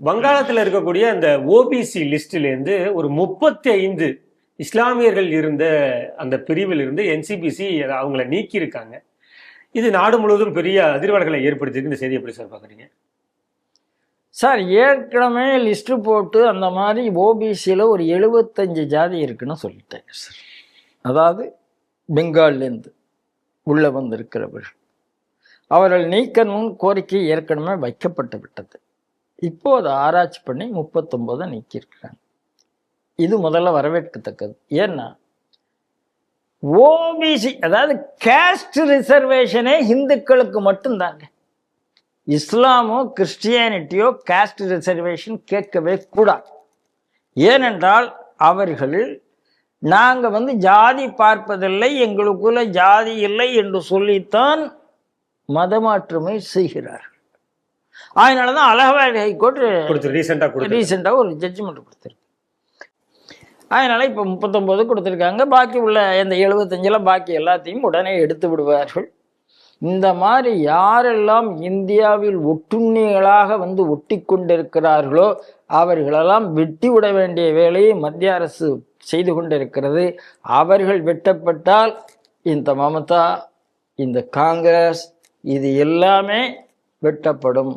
வங்காளத்தில் இருக்கக்கூடிய அந்த ஓபிசி லிஸ்டிலேருந்து ஒரு முப்பத்தி ஐந்து இஸ்லாமியர்கள் இருந்த அந்த பிரிவில் இருந்து என்சிபிசி அவங்கள நீக்கியிருக்காங்க. இது நாடு முழுவதும் பெரிய அதிர்வலைகளை ஏற்படுத்தியிருக்கு. இந்த செய்தி எப்படி சார் பார்க்குறீங்க? சார் ஏற்கனவே லிஸ்ட்டு போட்டு அந்த மாதிரி ஓபிசியில் ஒரு எழுபத்தஞ்சு ஜாதி இருக்குன்னு சொல்லிட்டேன் சார். அதாவது பெங்கால்லேருந்து உள்ளே வந்திருக்கிறவர்கள். அவர்கள் நீக்கணும் கோரிக்கை ஏற்கனவே வைக்கப்பட்டு விட்டது. இப்போ அதை ஆராய்ச்சி பண்ணி முப்பத்தொம்போதை நீக்கியிருக்கிறாங்க. இது முதல்ல வரவேற்கத்தக்கது. ஏன்னா ஓபிசி அதாவது கேஸ்ட் ரிசர்வேஷனே இந்துக்களுக்கு மட்டும்தாங்க. இஸ்லாமோ கிறிஸ்டியானிட்டியோ கேஸ்ட் ரிசர்வேஷன் கேட்கவே கூடாது. ஏனென்றால் அவர்கள் நாங்கள் வந்து ஜாதி பார்ப்பதில்லை எங்களுக்குள்ள ஜாதி இல்லை என்று சொல்லித்தான் மதமாற்றுமை செய்கிறார்கள். அதனால தான் அலகாபாத் ஹைகோர்ட் கொடுத்து ரீசெண்டா கொடுத்து ரீசெண்டாக ஒரு ஜட்ஜ்மெண்ட் கொடுத்துருக்கு. அதனால இப்போ முப்பத்தொம்போது கொடுத்துருக்காங்க. பாக்கி உள்ள இந்த எழுபத்தஞ்சில் பாக்கி எல்லாத்தையும் உடனே எடுத்து விடுவார்கள். இந்த மாதிரி யாரெல்லாம் இந்தியாவில் ஒட்டுண்ணிகளாக வந்து ஒட்டி கொண்டிருக்கிறார்களோ அவர்களெல்லாம் வெட்டி விட வேண்டிய வேலையை மத்திய அரசு செய்து கொண்டிருக்கிறது. அவர்கள் வெட்டப்பட்டால் இந்த மமதா இந்த காங்கிரஸ் இது எல்லாமே வெட்டப்படும்.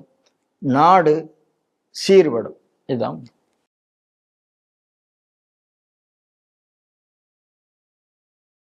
நாடு சீர்படும். இதுதான்